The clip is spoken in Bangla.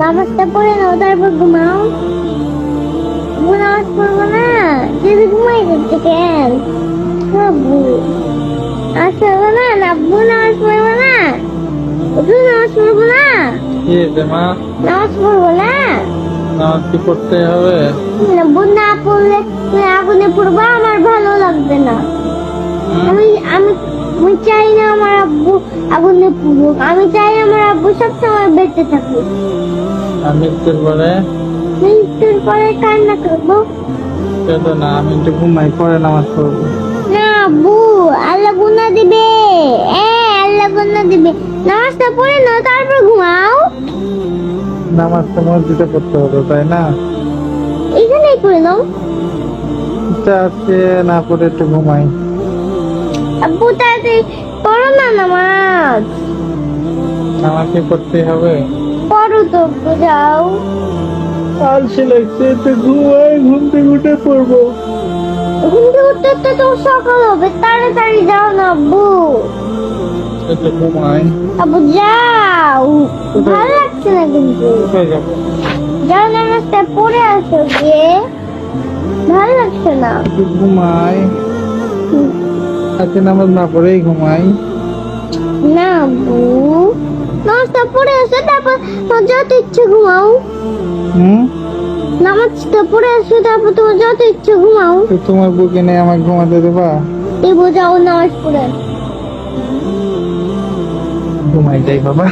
নামাজটা পড়ে নাও তারপর ঘুমাও। নামাজ পড়ব না যদি ঘুমাই যাচ্ছে কেন আব্বু নামাজ পড়ব না আব্বু নামাজ পড়ব না। নামাজ পড়ব না। কি মা? নামাজ পড়ব না। নামাজ কি করতে হবে? আব্বু না পড়লে তুমি আগুনে পড়ব আমার ভালো লাগবে না। আমি আমি আমি চাই না আমার আব্বু আগুনে পুড়ুক। আমি চাই আমার আব্বু সবসময় বেঁচে থাকুক। আমি একটু পরে? মৃত্যুর পরে কান্না করব? কেন না আমি একটু ঘুমাই পরে নামাজ পড়ব। না আব্বু আল্লাহ গুনা দিবে। এ আল্লাহ গুনা দিবে। নামাজটা পড়ে নাও তারপর ঘুমাও। নামাজ তো মসজিদে পড়তে হতো তাই না? এখানেই করে নাও। ইচ্ছা না পড়ে একটু ঘুমাই। আব্বু তাড়াতাড়ি না নামাজ নামাজ। কি করতে হবে। পড়ো তো যাও আলসে লাগছে একটু ঘুমাই ঘুম থেকে উঠে পড়ব। ঘুম থেকে উঠতে উঠতে তো সকাল হবে। তাড়াতাড়ি যাও না আব্বু। একটু ঘুমাই আব্বু যাও। ভালো লাগছে না কিন্তু। যাও নামাজটা পড়ে আসো গিয়ে। ভালো লাগছে না। ঘুমাই আজকে নামাজ না পড়েই ঘুমাই। না আব্বু নাস্তা পরে আসো তারপর তোমার যত ইচ্ছে ঘুমাও। হুম? নামাজটা পরে আসো তারপর তোমার যত ইচ্ছে ঘুমাও। তো তোমার বুকে নেই আমাকে ঘুমাতে দেবা? এই বোঝাও নামাজ পড়ে। ঘুমাই যাই বাবা।